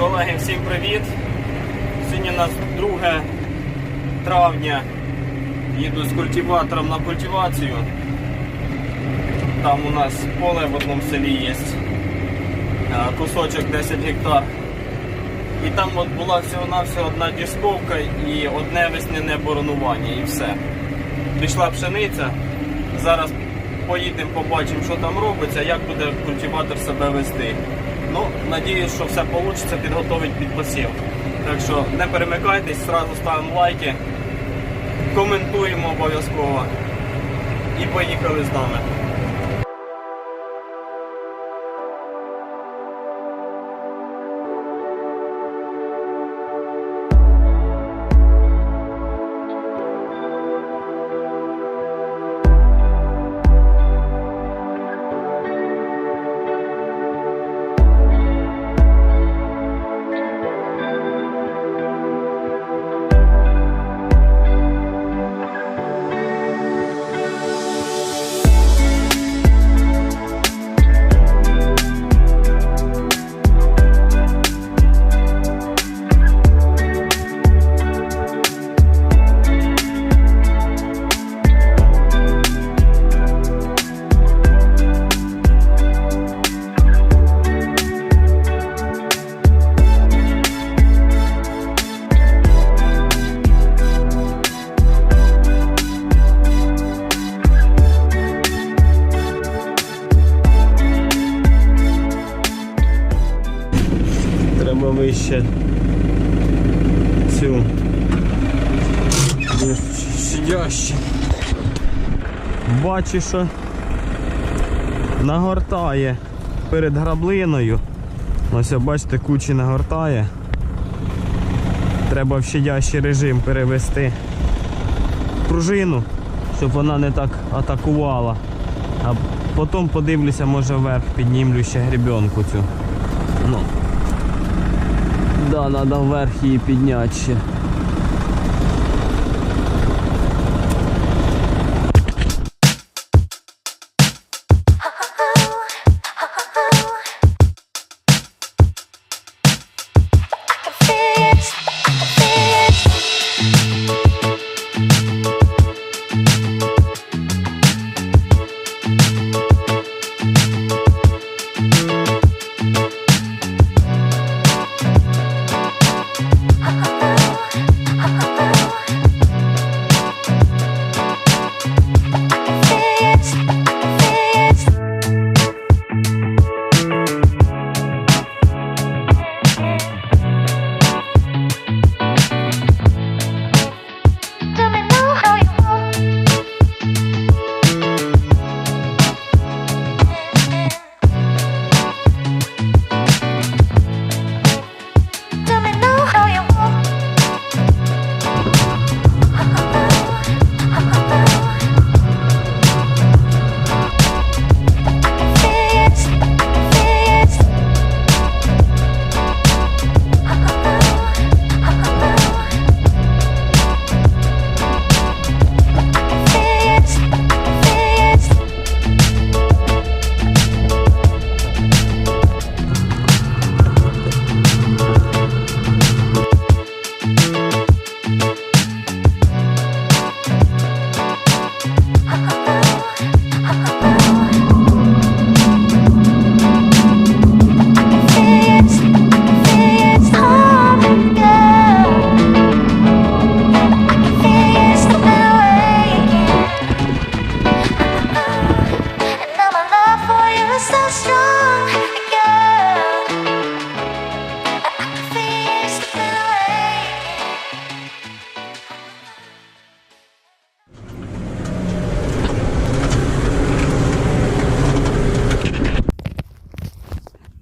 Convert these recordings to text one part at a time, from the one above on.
Колеги, всім привіт! Сьогодні у нас 2 травня. Їду з культиватором на культивацію. Там у нас поле в одному селі є. Кусочок 10 гектар. І там от була всього-навсього одна дісковка і одне весняне боронування і все. Пішла пшениця. Зараз поїдемо, побачимо, що там робиться, як буде культиватор себе вести. Ну, надіюсь, що все вийде, підготовить під посів. Так що не перемикайтесь, одразу ставимо лайки, коментуємо обов'язково. І поїхали з нами. Щадяще. Бачу, що нагортає перед граблиною. Ось бачите, кучі нагортає. Треба в щадящий режим перевести пружину, щоб вона не так атакувала. А потім подивлюся, може вверх піднімлю ще гребенку цю. Ну, Да, надо вверх її підняти ще.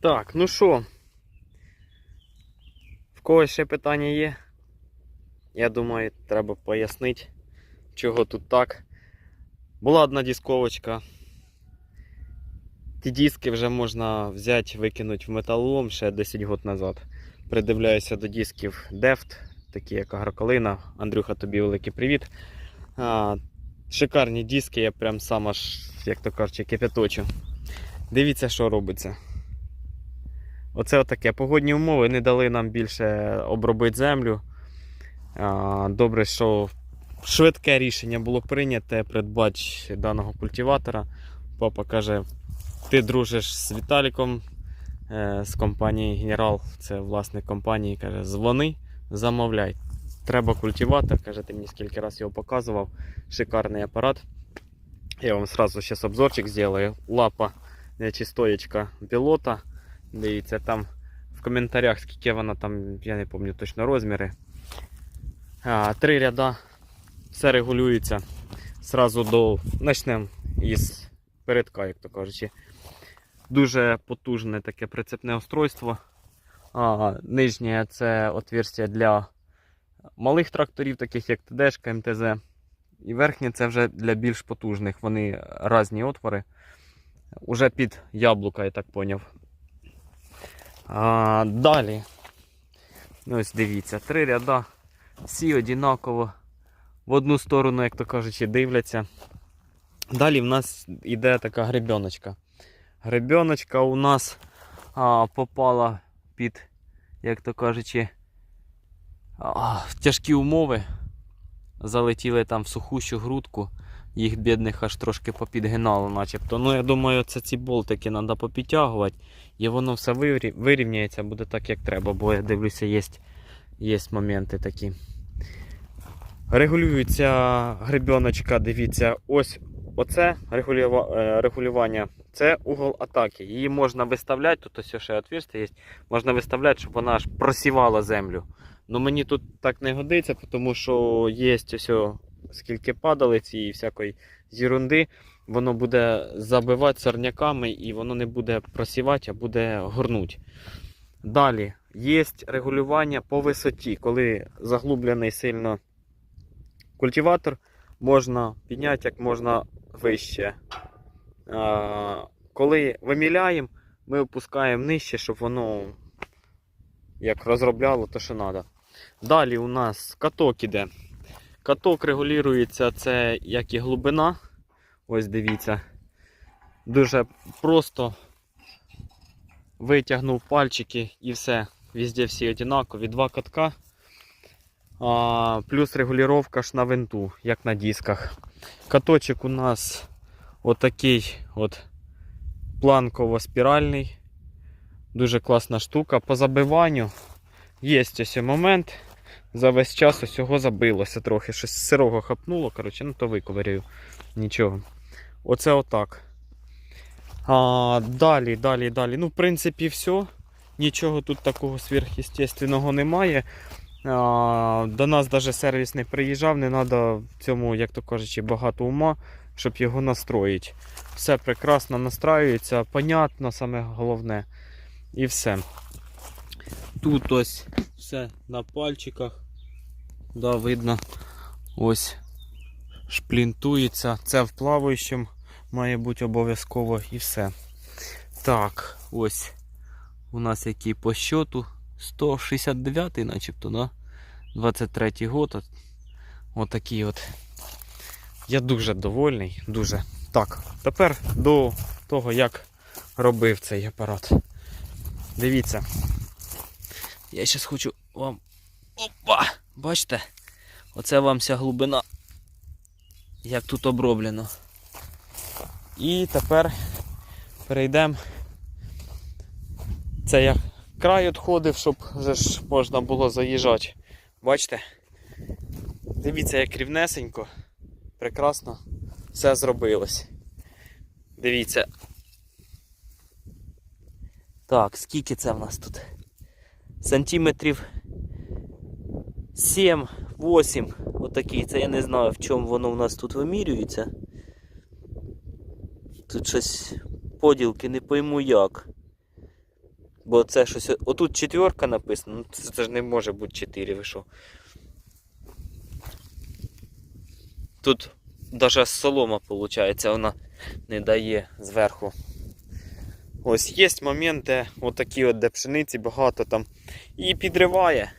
Так, ну що? В когось ще питання є? Я думаю, треба пояснити, чого тут так. Була одна дисковочка. Ті диски вже можна взяти, викинути в металолом ще 10 років назад. Придивляюся до дисків Deft, такі як Агрокалина. Андрюха, тобі великий привіт. А, шикарні диски, я прям сам аж, як то кажуть, кипяточу. Дивіться, що робиться. Оце отаке. Погодні умови не дали нам більше обробити землю. Добре, що швидке рішення було прийняте придбати даного культиватора. Папа каже: ти дружиш з Віталіком е, з компанії Генерал, це власник компанії, каже, дзвони, замовляй. Треба культиватор, каже, ти мені скільки раз його показував. Шикарний апарат. Я вам сразу зараз обзорчик зроблю. Лапа е, стоєчка пілота. Дивіться, там в коментарях, скільки вона там, я не пам'ятаю точно розміри. А, три ряда. Все регулюється. Сразу до. Начнемо із передка, як то кажучи. Дуже потужне таке прицепне устройство. А, нижнє це отверстие для малих тракторів, таких як ТДшка, МТЗ. І верхнє це вже для більш потужних. Вони різні отвори. Уже під яблука, я так поняв. А, далі. Ну, Ось дивіться, три ряда. Всі однаково в одну сторону, як то кажучи, дивляться. Далі в нас йде така гребеночка. Гребеночка у нас а, попала під, як то кажучи, а, тяжкі умови. Залетіли там в сухущу грудку. Їх бідних аж трошки попідгинало, начебто. Ну, я думаю, це ці болтики треба попідтягувати. І воно все вирівняється, буде так, як треба, бо я дивлюся, є, є моменти такі. Регулюється гребеночка, дивіться, ось оце е, регулювання. Це угол атаки. Її можна виставляти, тут ось ще отверстие є. Можна виставляти, щоб вона аж просівала землю. Ну мені тут так не годиться, тому що є ось скільки падалиці і всякої зірунди. Воно буде забивати сорняками і воно не буде просівати, а буде горнути. Далі є регулювання по висоті. Коли заглублений сильно культиватор, можна підняти як можна вище. Коли виміляємо, ми опускаємо нижче, щоб воно як розробляло те, що треба. Далі у нас каток іде. Каток регулюється, це як і глибина. Ось дивіться. Дуже просто витягнув пальчики і все. Везде всі однакові. Два катка. А, плюс регулювання ж на винту, як на дисках. Каточок у нас отакий от планково-спіральний. Дуже класна штука. По забиванню є ось момент. За весь час усього забилося трохи. Щось сирого хапнуло, коротше, ну то виковиряю. Нічого. Оце отак. А, далі, далі, далі. Ну, в принципі, все. Нічого тут такого сверхъестественного немає. А, до нас навіть сервіс не приїжджав, не треба в цьому, як то кажучи, багато ума, щоб його настроїти. Все прекрасно настраюється, понятно, саме головне. І все. Тут ось все на пальчиках. Да, видно. Ось шплінтується. Це в плаваючому має бути обов'язково і все. Так, ось у нас який по счету 169 начебто, да? 23 год. От- Отакий от. Я дуже довольний, дуже. Так, тепер до того, як робив цей апарат. Дивіться. Я зараз хочу вам. Опа! Бачите? Оце вам вся глибина. Як тут оброблено. І тепер перейдемо. Це я край відходив, щоб вже ж можна було заїжджати. Бачите? Дивіться, як рівнесенько. Прекрасно все зробилось. Дивіться. Так, скільки це в нас тут? Сантиметрів 7-8. Отакий. Це я не знаю, в чому воно в нас тут вимірюється. Тут щось поділки не пойму як. Бо це щось. Отут четверка написано, ну це, це ж не може бути 4, ви що. Тут навіть солома, виходить, вона не дає зверху. Ось є моменти, отакі от, де пшениці багато там. І підриває,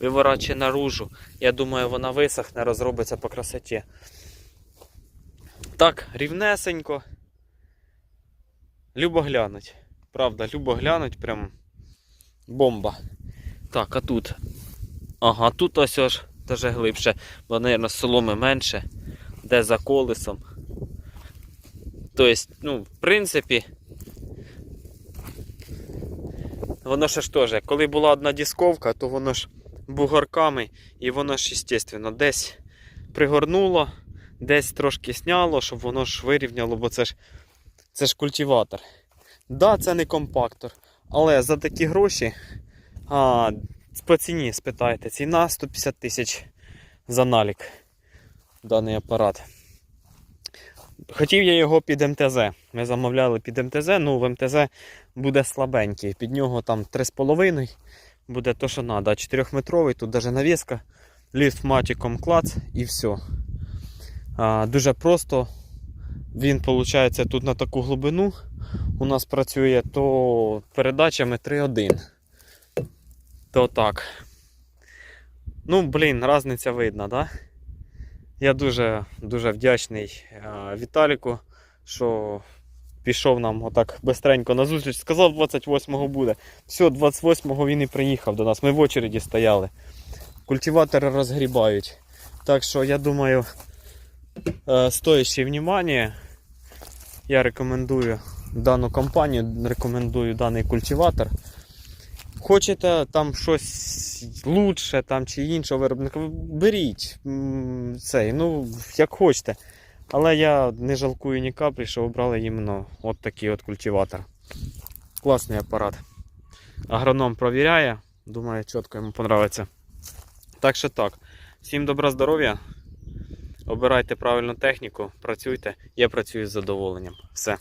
виворачує наружу. Я думаю, вона висохне, розробиться по красоті. Так, рівнесенько. Любо глянуть. Правда, любо глянуть, прям Бомба. Так, а тут. Ага, тут ось аж даже глибше, бо, мабуть, соломи менше, де за колесом. Тобто, ну, в принципі, воно ж теж, коли була одна дисковка, то воно ж бугорками, і воно ж, естественно, десь пригорнуло, десь трошки сняло, щоб воно ж вирівняло, бо це ж, це ж культиватор. Да, це не компактор, але за такі гроші, а, по ціні спитайте, ціна 150 тисяч за налік даний апарат. Хотів я його під МТЗ. Ми замовляли під МТЗ, ну в МТЗ буде слабенький. Під нього там 3,5 буде то, що треба. 4-метровий, тут навіть навіска, ліфт матіком клац і все. А, дуже просто. Він, виходить, тут на таку глибину у нас працює то передачами 3.1. То так. Ну, блін, різниця видна, да? Я дуже, дуже вдячний е, Віталіку, що пішов нам отак бистренько на зустріч. Сказав, 28-го буде. Все, 28-го він і приїхав до нас. Ми в очереді стояли. Культиватори розгрібають. Так що я думаю, е, стоящее внимание, я рекомендую дану компанію, рекомендую даний культиватор. Хочете там щось лучше там, чи іншого виробника, беріть цей, ну, як хочете. Але я не жалкую ні каплі, що обрали іменно от такий от культиватор. Класний апарат. Агроном провіряє, думаю, чітко йому подобається. Так що так. Всім добра здоров'я. Обирайте правильну техніку, працюйте. Я працюю з задоволенням. Все.